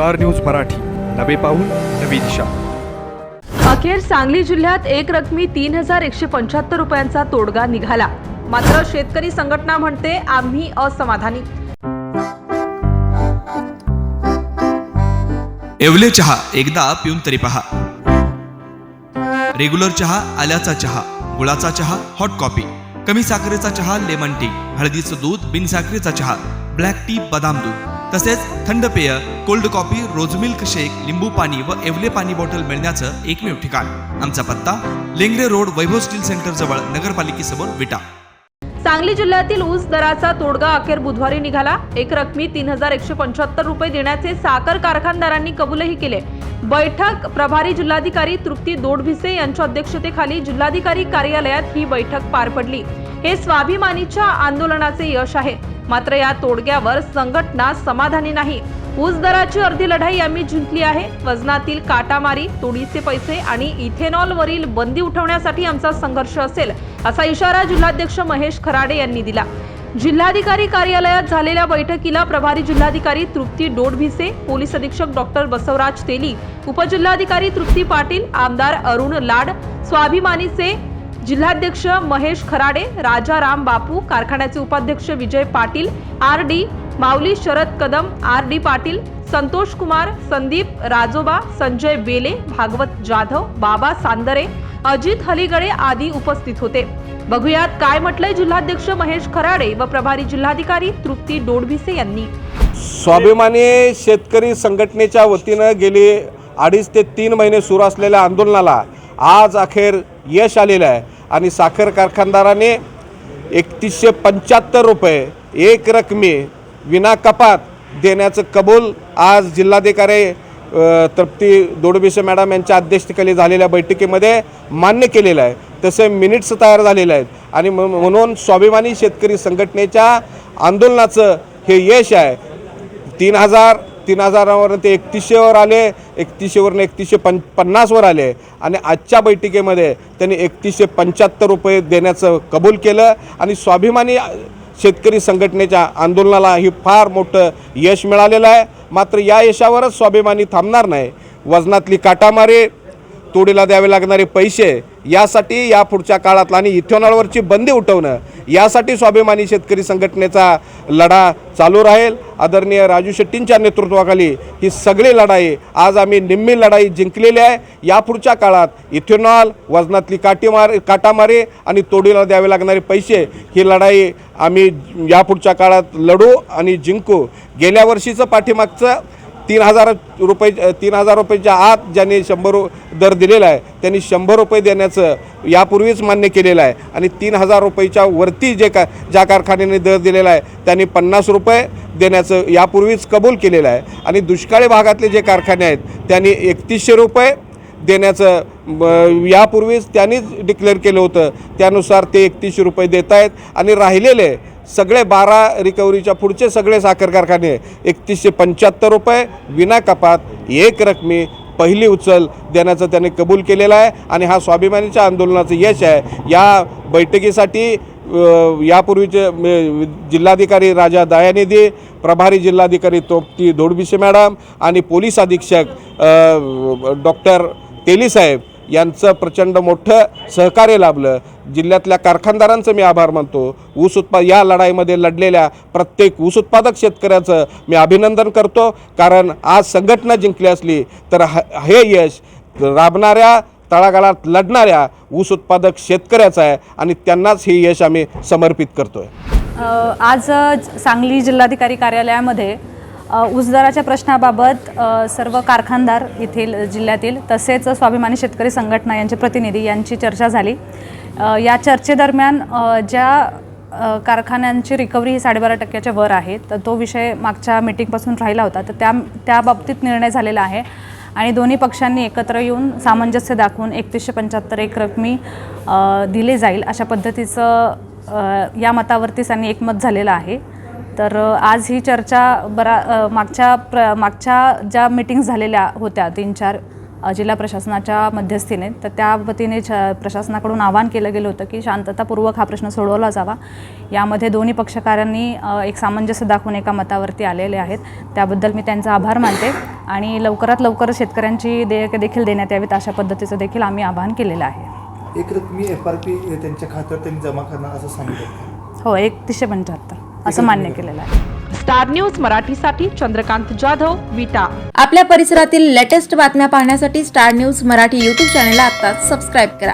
Star news Marathi. नवे पाऊल नवी दिशा. अखेर सांगली जिल्ह्यात एक रकमी तीन हजार एकशे पंच्याहत्तर रुपयांचा तोडगा निघाला. मात्र शेतकरी संघटना म्हणते आम्ही असमाधानी. येवले चहा एकदा पिऊन तरी पहा. रेग्युलर चहा आल्याचा चहा गुळाचा चहा हॉट कॉफी कमी साखरेचा चहा लेमन टी हळदीचं दूध बिन साखरेचा चहा. ब्लॅक टी बदाम दूध. तसेच थंड पेय cold coffee rose milk shake लिंबू पाणी व एवले पाणी बॉटल मिळण्याचं एकमेव ठिकाण. आमचा पत्ता Lengare road Vaibhav steel centre जवळ नगरपालिकेसमोर विटा. सांगली जिल्ह्यातील ऊस दराचा तोडगा अखेर बुधवारी निघाला. एक रकमी तीन हजार एकशे पंच्याहत्तर रुपये देण्याचे साखर कारखानदारांनी कबूलही केले. बैठक प्रभारी जिल्हाधिकारी तृप्ती दोडभिसे यांच्या अध्यक्षतेखाली जिल्हाधिकारी कार्यालयात ही बैठक पार पडली. हे स्वाभिमानीच्या आंदोलनाचे यश आहे. मात्र या तोडग्यावर संघटना समाधानी नाही. ऊस दराची अर्धी लढाई आम्ही जिंकली आहे. वजनातील काटामारी तोडीचे पैसे आणि इथेनॉलवरील बंदी उठवण्यासाठी आमचा संघर्ष असेल असा इशारा जिल्हाध्यक्ष महेश खराडे यांनी दिला. जिल्हाधिकारी कार्यालयात झालेल्या बैठकीला प्रभारी जिल्हाधिकारी तृप्ती डोडभिसे पोलीस अधीक्षक डॉक्टर बसवराज तेली उपजिल्हाधिकारी तृप्ती पाटील आमदार अरुण लाड स्वाभिमानीचे जिल्हाध्यक्ष महेश खराडे राजाराम बापू कारखान्याचे उपाध्यक्ष Vijay Patil R D Mauli Sharad Kadam R D Patil Santosh Kumar Sandeep Rajoba Sanjay Bele Bhagwat Jadhav Baba Sandre Ajit हलीगडे आदी उपस्थित होते. बघूयात काय म्हटलंय जिल्हाध्यक्ष महेश खराडे व प्रभारी जिल्हाधिकारी तृप्ती डोडभिसे यांनी. स्वाभिमानी शेतकरी संघटनेच्या वतीनं गेली अडीच ते तीन महिने सुरू असलेल्या आंदोलनाला आज अखेर यश आलेलं आहे. आणि साखर कारखानदाराने एकतीसशे पंच्याहत्तर रुपये एक रकमी विना कपात देण्याचं कबूल आज जिल्हाधिकारी तृप्ती दोडबिसे मॅडम यांच्या अध्यक्षतेखाली झालेल्या बैठकीमध्ये मान्य केलेलं आहे. तसे मिनिट्स तयार झालेले आहेत. आणि म्हणून स्वाभिमानी शेतकरी संघटनेच्या आंदोलनाचं हे यश आहे. तीन हजार तीन हजारावरून ते एकतीसशेवर आले एकतीसशेवरनं एकतीसशे पं पन्नासवर आले. आणि आजच्या बैठकीमध्ये त्यांनी एकतीसशे पंच्याहत्तर रुपये देण्याचं कबूल केलं. आणि स्वाभिमानी शेतकरी संघटनेच्या आंदोलनाला ही फार मोठं यश मिळालेलं आहे. मात्र या यशावरच स्वाभिमानी थांबणार नाही. वजनातली काटामारी तोडीला द्यावे लागणारे पैसे यासाठी या पुढच्या काळातला आणि इथेनॉलवरची बंदी उठवणं यासाठी स्वाभिमानी शेतकरी संघटनेचा लढा चालू राहील. आदरणीय राजू शेट्टींच्या नेतृत्वाखाली ही सगळी लढाई आज आम्ही निम्मी लढाई जिंकलेली आहे. यापुढच्या काळात इथेनॉल वजनातली काटीमार काटामारी आणि तोडीला द्यावे लागणारे पैसे ही लढाई आम्ही यापुढच्या काळात लढू आणि जिंकू. गेल्या वर्षीचं पाठीमागचं तीन हजार रुपये तीन हजार रुपयाच्या आत ज्यांनी शंभर दर दिलेला आहे त्यांनी शंभर रुपये देण्याचं यापूर्वीच मान्य केलेलं आहे. आणि तीन हजार रुपयेच्या वरती जे का ज्या कारखान्याने दर दिलेला आहे त्यांनी पन्नास रुपये देण्याचं यापूर्वीच कबूल केलेलं आहे. आणि दुष्काळी भागातले जे कारखाने आहेत त्यांनी एकतीसशे रुपये देण्याचं ब- यापूर्वीच त्यांनीच डिक्लेअर केलं होतं. त्यानुसार ते एकतीसशे रुपये देत आहेत आणि राहिलेले सगळे बारा रिकव्हरीच्या पुढचे सगळे साखर कारखाने एकतीसशे पंच्याहत्तर रुपये विना कपात एक रकमी पहिली उचल देण्याचं त्यांनी कबूल केलेलं आहे आणि हा स्वाभिमानीच्या आंदोलनाचं यश आहे. या बैठकीसाठी यापूर्वीचे जिल्हाधिकारी राजा दयानिधी प्रभारी जिल्हाधिकारी तोपती धोडबिसे मॅडम आणि पोलीस अधीक्षक डॉक्टर तेलीसाहेब यांचं प्रचंड मोठं सहकार्य लाभलं. जिल्ह्यातल्या कारखानदारांचं मी आभार मानतो. ऊस उत्पा या लढाईमध्ये लढलेल्या प्रत्येक ऊस उत्पादक शेतकऱ्याचं मी अभिनंदन करतो. कारण आज संघटना जिंकली असली तर ह- हे यश राबणाऱ्या तळागाळात लढणाऱ्या ऊस उत्पादक शेतकऱ्याचं आहे आणि त्यांनाच हे यश आम्ही समर्पित करतो आहे आज सांगली जिल्हाधिकारी कार्यालयामध्ये अ, प्रश्नाबाबत सर्व कारखानदार येथील जिल्ह्यातील तसेच स्वाभिमानी शेतकरी संघटना यांचे प्रतिनिधी यांची चर्चा झाली. या चर्चेदरम्यान ज्या कारखान्यांची रिकव्हरी ही साडेबारा टक्क्याच्या वर आहे तर तो विषय मागच्या मिटिंगपासून राहिला होता. तर त्या त्या बाबतीत निर्णय झालेला आहे आणि दोन्ही पक्षांनी एकत्र येऊन सामंजस्य दाखवून एकतीसशे पंच्याहत्तर एक रकमी दिले जाईल अशा पद्धतीचं या मतावरती त्यांनी एकमत झालेलं आहे. तर आज ही चर्चा बरा मागच्या प्र मागच्या ज्या मिटिंग्स झालेल्या होत्या तीन चार जिल्हा प्रशासनाच्या मध्यस्थीने तर त्या वतीने छ प्रशासनाकडून आवाहन केलं गेलं होतं की शांततापूर्वक हा प्रश्न सोडवला जावा. यामध्ये दोन्ही पक्षकारांनी एक सामंजस्य दाखवून एका मतावरती आलेले आहेत. त्याबद्दल मी त्यांचा आभार मानते आणि लवकरात लवकर शेतकऱ्यांची देयके देखील देण्यात यावीत अशा पद्धतीचं देखील आम्ही आवाहन केलेलं आहे. एक रकमी एफ आर पी त्यांच्या खात्यावर त्यांनी जमा करणार असं सांगितलं. हो एकतीसशे पंच्याहत्तर. असं मान्य केलेलं आहे. स्टार न्यूज मराठीसाठी चंद्रकांत जाधव विटा. आपल्या परिसरातील लेटेस्ट बातम्या पाहण्यासाठी स्टार न्यूज मराठी यूट्यूब चॅनलला आता सबस्क्राईब करा.